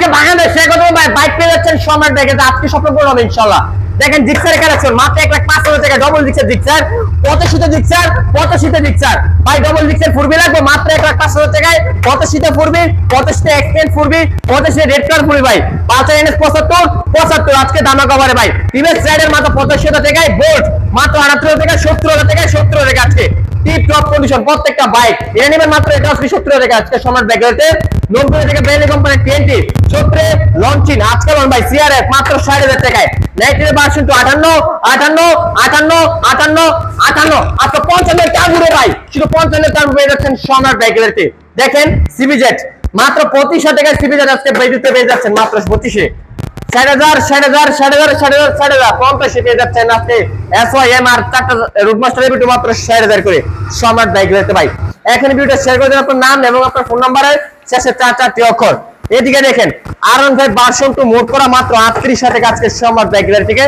আজকে বাংলাদেশে কত বাইক পেয়ে যাচ্ছেন সম্রাট ব্যাগে। আজকে স্বপ্ন হবে, ইনশাল্লাহ। দেখেন জিক্সার কালেকশন মাত্র এক লাখ পাঁচ হাজার টাকা ডবল জিক্সার জিক্সার কত শীতে জিক্সার কত শীতে জিক্সার ভাই ডবল জিক্সার ফুরবি লাগবে, মাত্র এক লাখ পাঁচ হাজার টাকায়। কত শীতে ফুরবি কত শীতে এক্সটেন্ড ফুরবি কত শীতে রেড কার্ড ফুরবি, ভাই। পাঁচশো এনএস পঁচাত্তর পঁচাত্তর, আজকে দামা কভারে ভাই। টিভেস রাইডের মাত্র পঁচাশি হাজার টাকায় মাত্র আটাত্তর হাজার টাকা সত্তর হাজার টাকায় সত্তর হাজার টাকা আজকে টিপ টপ কন্ডিশন প্রত্যেকটা বাইক এটা নেবেন মাত্র এটা সত্তর টাকা। আজকে ব্যাগেতে নব্বই ব্র্যান্ড কোম্পানি টোয়েন্টি সত্তরে লঞ্চিং আজকে লন ভাই সিআরএফ মাত্র ষাট হাজার টাকায়। আটান্ন আটান্ন আটান্ন আটান্ন আটান্ন। আজকে পঞ্চান্ন টার্বুরে ভাই, শুধু পঞ্চান্ন পেয়ে যাচ্ছেন সম্রাট ব্যাগেতে দেখেন সিবিজেট মাত্র পঁচিশ হাজার টাকায় সিবিজেট আজকে বেদিতে পেয়ে যাচ্ছেন, মাত্র পঁচিশে। ষাট হাজার ষাট হাজার ষাট হাজার ষাট হাজার ষাট হাজার। পঞ্চাশে পেয়ে যাচ্ছেন আজকে এস ওয়াই এম আর চারটা রুটমাস্টার ভিডিও মাত্র ষাট হাজার করে। সম্রাট বাইক রেখে ভাই। এখন ভিডিওটা শেয়ার করে দেন আপনার নাম এবং আপনার ফোন নাম্বারের শেষে চার চারটি অক্ষর। এদিকে দেখেন R one five version two মোট করা মাত্র আটত্রিশ হাজার টাকা আজকে সম্রাট বাইক থেকে।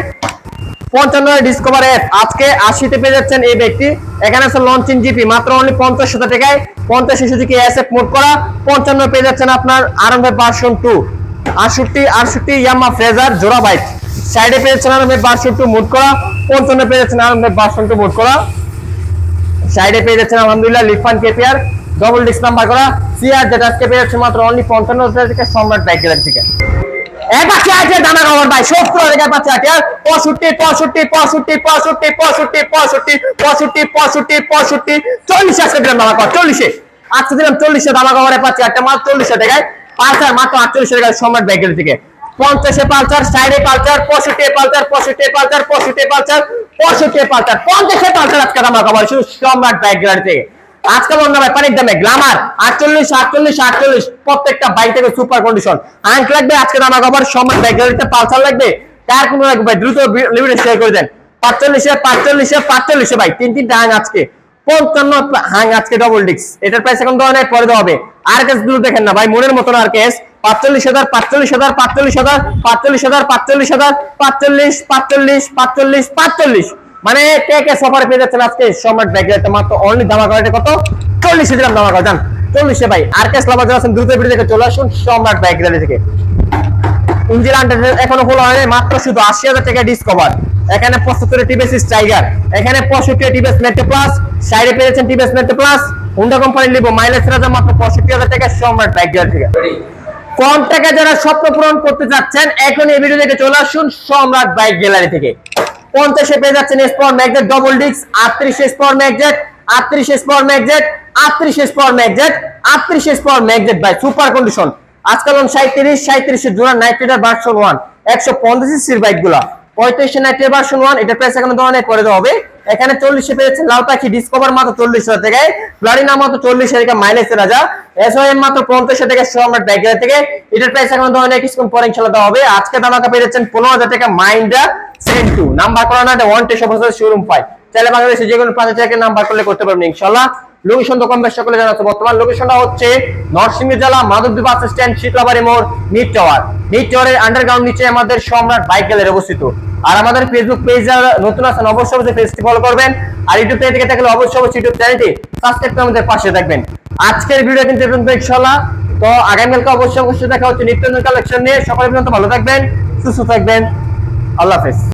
পঞ্চান্ন ডিসকভার এফ আজকে আশিতে পেয়ে যাচ্ছেন এই ব্যক্তি। এখানে আছে লঞ্চিং জিপি মাত্র অনলি পঞ্চাশ হাজার টাকায়। পঞ্চাশ সুজুকি এস এফ মোট করা। পঞ্চান্ন পেয়ে যাচ্ছেন আপনার R one five version two আটষট্টি আটষট্টি ইয়ামা ফ্রেজার, জোড়া বাইক। সাইডে পেয়েছেন আর বারশো টু মুড করা। পঞ্চান্ন পেয়েছেন আর বারশো টু মুড করা। সাইডে পেয়ে যাচ্ছেন আলহামদুলিল্লাহ Lifan KPR double disc number করা। সিআর যেটা আজকে পেয়ে মাত্র অনলি পঞ্চান্ন হাজার থেকে সম্রাট থেকে। পঁয়ষট্টি পঁয়ষট্টি পঁয়ষট্টি চল্লিশ চল্লিশে। দানা কভারে পাচ্ছে একটা মাত্র চল্লিশে টাকায়। পালসার, মাত্র আটচল্লিশ টাকা সম্রাট ব্যাগের থেকে পঞ্চাশে পালসার, সাইডে পালসার পঁয়ষট্টি পালসার পঁয়ষট্টি পালসার পঁয়ষট্টি পালসার পঁয়ষট্টি পালসার, পঞ্চাশে পালসার আজকে দামা খাবার শুধু সম্রাট ব্যাগের থেকে। আজকে বন্ধ ভাই পানির দামে, গ্লামার, আটচল্লিশ আটচল্লিশ আটচল্লিশ, প্রত্যেকটা বাইক থেকে সুপার কন্ডিশন। আঙ্ক লাগবে, আজকে দামা খাবার সম্রাট ব্যাগের পালসার লাগবে কার কোনো লাগবে দ্রুত লিমিটে শেয়ার করে দেন। পাঁচচল্লিশে পাঁচচল্লিশে পাঁচচল্লিশে, ভাই, তিন তিনটা হাং আজকে, পঞ্চান্ন হাং আজকে ডবল ডিক্স এটার প্রাইস এখন দেওয়া নেই, পরে দেওয়া হবে। আর কেসগুলো দেখেন না, ভাই, মনের মতন আর কেস। পাঁচচল্লিশ হাজার পাঁচচল্লিশ হাজার পাঁচচল্লিশ হাজার পাঁচচল্লিশ হাজার পাঁচচল্লিশ হাজার, পাঁচচল্লিশ পাঁচচল্লিশ পাঁচচল্লিশ পাঁচচল্লিশ। মানে কে কে সফারে পেয়ে যাচ্ছেন আজকে? সম্রাট ব্যাগ একটা মাত্র অনলি দামা করাটা কত? চল্লিশে দিলাম দামা করা যান চল্লিশে ভাই, আর কেস যারা আছেন, দ্রুত ভিডিও থেকে চলে আসুন সম্রাট ব্যাগ থেকে। ইঞ্জিন আন্ডার এখনও খোলা হয়নি, মাত্র শুধু আশি হাজার টাকা ডিসকভার এখানে পঁচাত্তর টিভিএস টাইগার এখানে পঁয়ষট্টি টিভিএস মেট্রো প্লাস সাইডে পেয়েছেন TVS metro plus Honda company নিব মাইলেজ রাজা মাত্র পঁয়ষট্টি হাজার টাকা সম্রাট বাইক থেকে। কম টাকা যারা স্বপ্ন পূরণ করতে চাচ্ছেন এখন এই ভিডিও থেকে চলে আসুন সম্রাট বাইক গ্যালারি থেকে। পঞ্চাশে পেয়ে যাচ্ছেন স্পর ম্যাগজেট ডবল ডিক্স আটত্রিশ স্পর ম্যাগজেট আটত্রিশ স্পর ম্যাগজেট আটত্রিশ স্পর ম্যাগজেট আটত্রিশ স্পর ম্যাগজেট ভাই সুপার কন্ডিশন আজকাল সাঁত্রিশ সাঁত্রিশের জোড়া নাইট রাইডার ভার্সন ওয়ান একশো পঞ্চাশ সিসির বাইকগুলা। পঁয়ত্রিশে নাইট রাইডার ভার্সন ওয়ান এটা প্রাইস এখন নেই করে দেওয়া হবে। এখানে চল্লিশে পেয়েছে লাল পাখি ডিসকভার মাত্র চল্লিশ হাজার টাকায় প্লারিনা মাত্র চল্লিশ হাজার টাকা মাইলেজ রাজা। এস এম মাত্র পঞ্চাশ হাজার টাকা সম্রাট ব্যাগের থেকে। এটার প্রাইস এখন নেই, কিছুক্ষণ পরে ইনশাল্লাহ হবে। আজকে দামাকা পেয়ে যাচ্ছেন পনেরো হাজার টাকা মাইন্ডা সেভেন টু নাম্বার করা না ওয়ান অফিসার শোরুম পাই চাইলে বাংলাদেশে যে কোনো পাঁচ থেকে নাম্বার করলে করতে পারবেন ইনশাল্লাহ। লোকেশন তো কম বেশ সকলে জানাচ্ছে বর্তমান লোকেশনটা হচ্ছে নরসিংহ জেলা মাধবদী বাস স্ট্যান্ড, শীতলাবাড়ি মোড় মিড টাওয়ার মিড টাওয়ারের আন্ডারগ্রাউন্ড নিচে আমাদের সম্রাট বাইক গ্যালারি অবস্থিত। আর আমাদের ফেসবুক পেজ যারা নতুন আছেন, অবশ্যই অবশ্যই পেজটি ফলো করবেন। আর ইউটিউব পেজ থেকে থাকলে অবশ্যই অবশ্যই ইউটিউব চ্যানেলটি সাবস্ক্রাইব করে আমাদের পাশে থাকবেন। আজকের ভিডিও কিন্তু ইনশাআল্লাহ। তো আগামীকালকে অবশ্যই অবশ্যই দেখা হচ্ছে নিত্য নতুন কালেকশন নিয়ে। সকলে পর্যন্ত ভালো থাকবেন, সুস্থ থাকবেন। আল্লাহ হাফেজ।